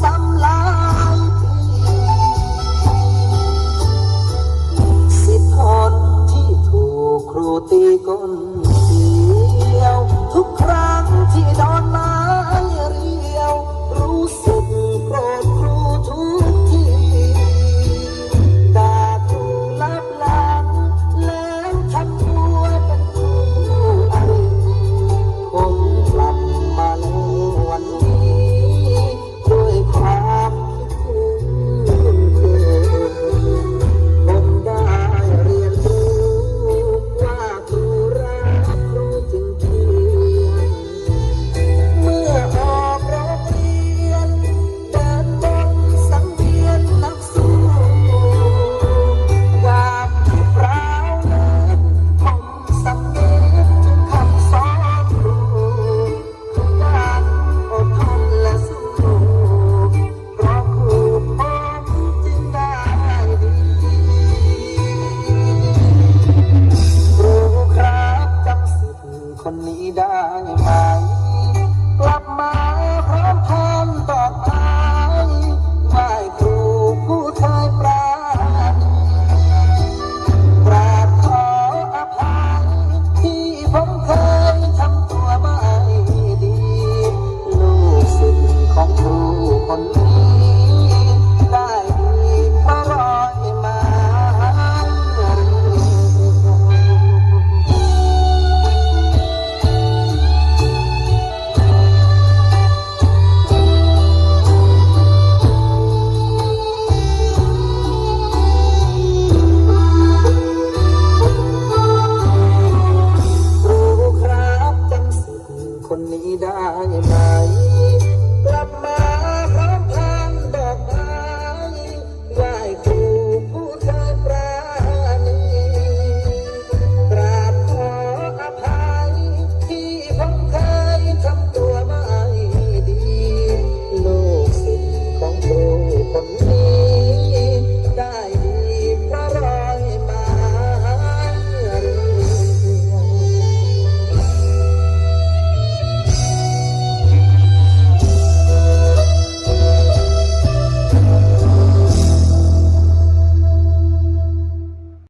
ซ้ำหลทีสิทธนที่ถูกครูตีก้น animal.